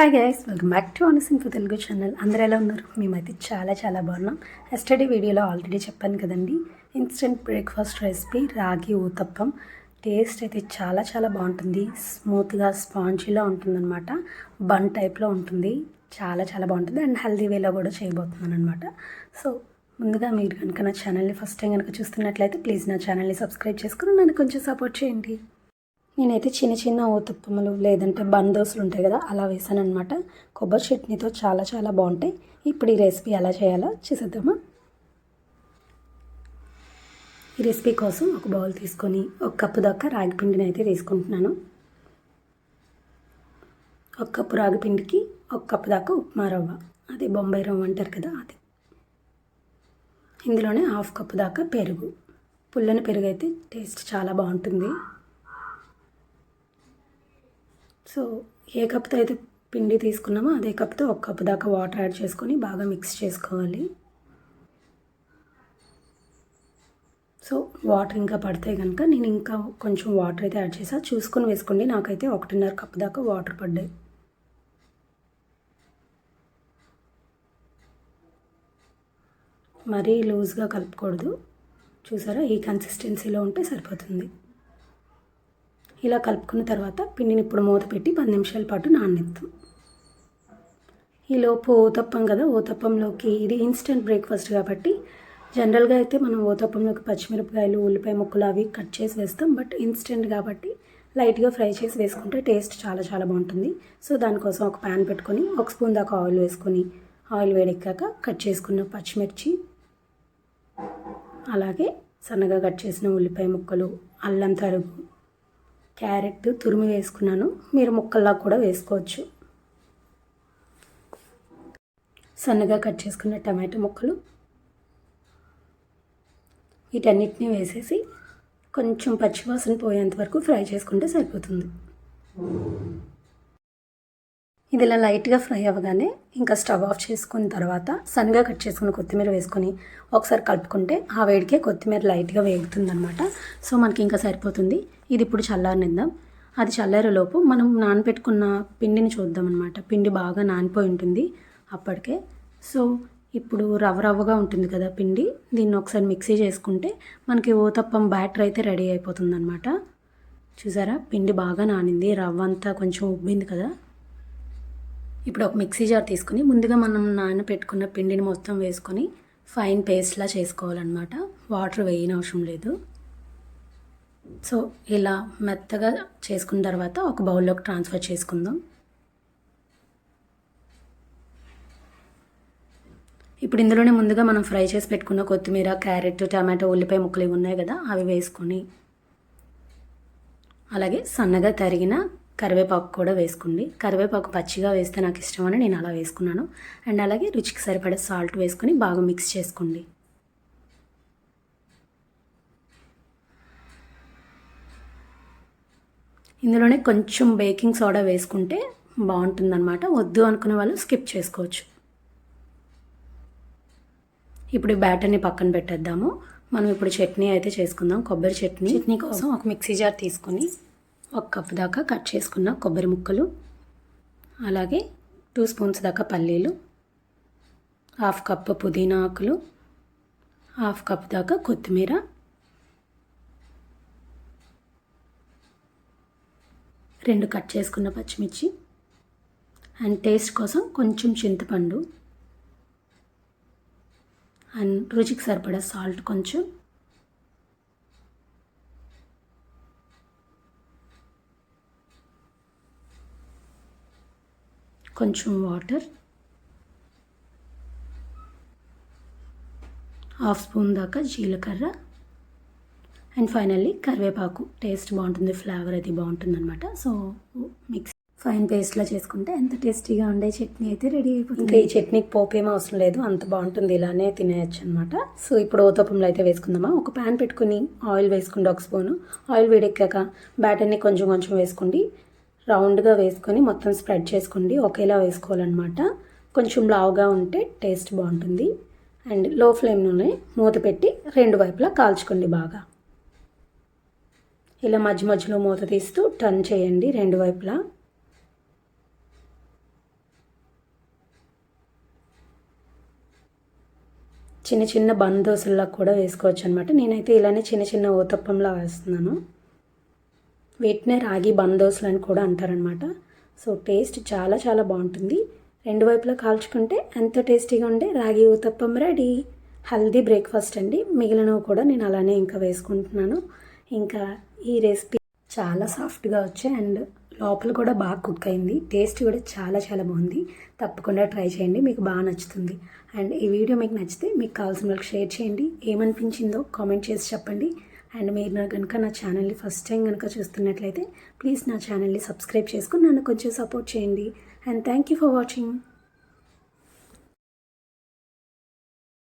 Hi guys welcome back to అనసిన్ for Telugu channel అందరూ ఎలా ఉన్నారు? మేమైతే చాలా చాలా బాగున్నాం. ఎస్టర్డే వీడియోలో ఆల్రెడీ చెప్పాను కదండి. ఇన్స్టెంట్ బ్రేక్ఫాస్ట్ రెసిపీ రాగి ఊతప్పం. టేస్ట్ అయితే చాలా చాలా బాగుంటుంది. స్మూత్గా స్పాంజీలా ఉంటుందన్నమాట. బన్ టైప్లో ఉంటుంది. చాలా చాలా బాగుంటుంది. అండ్ హెల్దీ వేలో కూడా చేయబోతున్నాను అనమాట సో ముందుగా మీరు కనుక నా ఛానల్ని ఫస్ట్ టైం కనుక చూస్తున్నట్లయితే ప్లీజ్ నా ఛానల్ని సబ్స్క్రైబ్ చేసుకుని నన్ను కొంచెం సపోర్ట్ చేయండి. నేనైతే చిన్న చిన్న ఊతప్పములు లేదంటే బన్ దోశలు ఉంటాయి కదా అలా వేసాను అనమాట కొబ్బరి చట్నీతో చాలా చాలా బాగుంటాయి. ఇప్పుడు ఈ రెసిపీ ఎలా చేయాలో చేసేద్దామా? ఈ రెసిపీ కోసం ఒక బౌల్ తీసుకొని ఒక కప్పు దాకా రాగి పిండిని అయితే తీసుకుంటున్నాను. ఒక కప్పు రాగి పిండికి ఒక కప్పు దాకా ఉప్మా రవ్వ. అదే బొంబాయి రవ్వ అంటారు కదా అది. ఇందులోనే హాఫ్ కప్పు దాకా పెరుగు. పుల్లని పెరుగు అయితే టేస్ట్ చాలా బాగుంటుంది. సో ఏ కప్తో అయితే పిండి తీసుకున్నామో అదే కప్తో ఒక కప్పు దాకా వాటర్ యాడ్ చేసుకొని బాగా మిక్స్ చేసుకోవాలి. సో వాటర్ ఇంకా పడితే కనుక నేను ఇంకా కొంచెం వాటర్ అయితే యాడ్ చేసా. చూసుకొని వేసుకోండి. నాకైతే ఒకటిన్నర కప్పు దాకా వాటర్ పడ్డాయి. మరీ లూజ్గా కలుపుకూడదు. చూసారా? ఈ కన్సిస్టెన్సీలో ఉంటే సరిపోతుంది. ఇలా కలుపుకున్న తర్వాత పిండిని ఇప్పుడు మూత పెట్టి పది నిమిషాల పాటు నానెత్తాం ఈలోపు ఓతప్పం కదా ఓతప్పంలోకి ఇది ఇన్స్టెంట్ బ్రేక్ఫాస్ట్ కాబట్టి జనరల్గా అయితే మనం ఓతప్పంలోకి పచ్చిమిరపకాయలు ఉల్లిపాయ ముక్కలు అవి కట్ చేసి వేస్తాం. బట్ ఇన్స్టెంట్ కాబట్టి లైట్గా ఫ్రై చేసి వేసుకుంటే టేస్ట్ చాలా చాలా బాగుంటుంది. సో దానికోసం ఒక ప్యాన్ పెట్టుకొని ఒక స్పూన్ దాకా ఆయిల్ వేసుకొని ఆయిల్ వేడెక్కాక కట్ చేసుకున్న పచ్చిమిర్చి అలాగే సన్నగా కట్ చేసిన ఉల్లిపాయ ముక్కలు అల్లం తరుగు క్యారెట్ తురిమి వేసుకున్నాను. మీరు ముక్కల్లా కూడా వేసుకోవచ్చు. సన్నగా కట్ చేసుకున్న టమాటో ముక్కలు. వీటన్నిటిని వేసేసి కొంచెం పచ్చివాసన పోయేంత వరకు ఫ్రై చేసుకుంటే సరిపోతుంది. ఇది ఇలా లైట్గా ఫ్రై అవ్వగానే ఇంకా స్టవ్ ఆఫ్ చేసుకున్న తర్వాత సన్నగా కట్ చేసుకున్న కొత్తిమీర వేసుకొని ఒకసారి కలుపుకుంటే ఆ వేడికే కొత్తిమీర లైట్గా వేగుతుంది అనమాట సో మనకి ఇంకా సరిపోతుంది. ఇది ఇప్పుడు చల్లారనిద్దాం. అది చల్లారేలోపు మనం నానబెట్టుకున్న పిండిని చూద్దాం అనమాట పిండి బాగా నానిపోయి ఉంటుంది అప్పటికే. సో ఇప్పుడు రవ్వ రవ్వగా ఉంటుంది కదా పిండి. దీన్ని ఒకసారి మిక్సీ చేసుకుంటే మనకి ఓతప్పం బ్యాటర్ అయితే రెడీ అయిపోతుంది అనమాట చూసారా? పిండి బాగా నానింది. రవ్వ అంతా కొంచెం ఉబ్బింది కదా. ఇప్పుడు ఒక మిక్సీ జార్ తీసుకుని ముందుగా మనం నానబెట్టుకున్న పిండిని మొత్తం వేసుకొని ఫైన్ పేస్ట్లా చేసుకోవాలన్నమాట. వాటర్ వేయని అవసరం లేదు. సో ఇలా మెత్తగా చేసుకున్న తర్వాత ఒక బౌల్లోకి ట్రాన్స్ఫర్ చేసుకుందాం. ఇప్పుడు ఇందులోనే ముందుగా మనం ఫ్రై చేసి పెట్టుకున్న కొత్తిమీర క్యారెట్ టమాటో ఉల్లిపాయ ముక్కలు ఇవి ఉన్నాయి కదా అవి వేసుకొని అలాగే సన్నగా తరిగిన కరివేపాకు కూడా వేసుకోండి కరివేపాకు పచ్చిగా వేస్తే నాకు ఇష్టమని నేను అలా వేసుకున్నాను. అండ్ అలాగే రుచికి సరిపడే సాల్ట్ వేసుకొని బాగా మిక్స్ చేసుకోండి ఇందులోనే కొంచెం బేకింగ్ సోడా వేసుకుంటే బాగుంటుందన్నమాట. వద్దు అనుకునే వాళ్ళు స్కిప్ చేసుకోవచ్చు. ఇప్పుడు బ్యాటర్ని పక్కన పెట్టేద్దాము. మనం ఇప్పుడు చట్నీ అయితే చేసుకుందాం. కొబ్బరి చట్నీ. చట్నీ కోసం ఒక మిక్సీ జార్ తీసుకొని ఒక కప్ దాకా కట్ చేసుకున్న కొబ్బరి ముక్కలు అలాగే టూ స్పూన్స్ దాకా పల్లీలు హాఫ్ కప్ పుదీనా ఆకులు హాఫ్ కప్ దాకా కొత్తిమీర రెండు కట్ చేసుకున్న పచ్చిమిర్చి అండ్ టేస్ట్ కోసం కొంచెం చింతపండు అండ్ రుచికి సరిపడా సాల్ట్ కొంచెం కొంచెం వాటర్. హాఫ్ స్పూన్ దాకా జీలకర్ర. అండ్ ఫైనల్లీ కరివేపాకు. టేస్ట్ బాగుంటుంది ఫ్లేవర్ అది బాగుంటుంది అనమాట సో మిక్స్. ఫైన్ పేస్ట్లో చేసుకుంటే ఎంత టేస్టీగా ఉండే చట్నీ అయితే రెడీ అయిపోతుంది. ఈ చట్నీకి పోపు ఏం అవసరం లేదు అంత బాగుంటుంది ఇలానే తినేయచ్చు అనమాట సో ఇప్పుడు ఓతపంలో అయితే వేసుకుందామా? ఒక ప్యాన్ పెట్టుకుని ఆయిల్ వేసుకుంటే ఒక స్పూను. ఆయిల్ వేడెక్కాక బ్యాటర్ని కొంచెం కొంచెం వేసుకోండి. రౌండ్గా వేసుకొని మొత్తం స్ప్రెడ్ చేసుకోండి. ఒకేలా వేసుకోవాలన్నమాట. కొంచెం లావుగా ఉంటే టేస్ట్ బాగుంటుంది. అండ్లో ఫ్లేమ్లోనే మూత పెట్టి రెండు వైపులా కాల్చుకోండి బాగా. ఇలా మధ్య మధ్యలో మూత తీస్తూ టర్న్ చేయండి రెండు వైపులా. చిన్న చిన్న బంద్ దోశల్లా కూడా వేసుకోవచ్చు అనమాట నేనైతే ఇలానే చిన్న చిన్న ఊతప్పంలా వేస్తున్నాను. వీటినే రాగి బందోసులు అని కూడా అంటారనమాట సో టేస్ట్ చాలా చాలా బాగుంటుంది. రెండు వైపులా కాల్చుకుంటే ఎంతో టేస్టీగా ఉండే రాగి ఊతప్పం రెడీ. హెల్దీ బ్రేక్ఫాస్ట్ అండి. మిగిలినవి కూడా నేను అలానే ఇంకా వేసుకుంటున్నాను. ఇంకా ఈ రెసిపీ చాలా సాఫ్ట్గా వచ్చాయి అండ్ లోపల కూడా బాగా కుక్ అయింది. టేస్ట్ కూడా చాలా చాలా బాగుంది. తప్పకుండా ట్రై చేయండి. మీకు బాగా నచ్చుతుంది. అండ్ ఈ వీడియో మీకు నచ్చితే మీకు కావాల్సిన వాళ్ళకి షేర్ చేయండి. ఏమనిపించిందో కామెంట్ చేసి చెప్పండి. అండ్ మీరు నా కనుక నా ఛానల్ని ఫస్ట్ టైం కనుక చూస్తున్నట్లయితే ప్లీజ్ నా ఛానల్ని సబ్స్క్రైబ్ చేసుకుని నన్ను కొంచెం సపోర్ట్ చేయండి. And thank you for watching.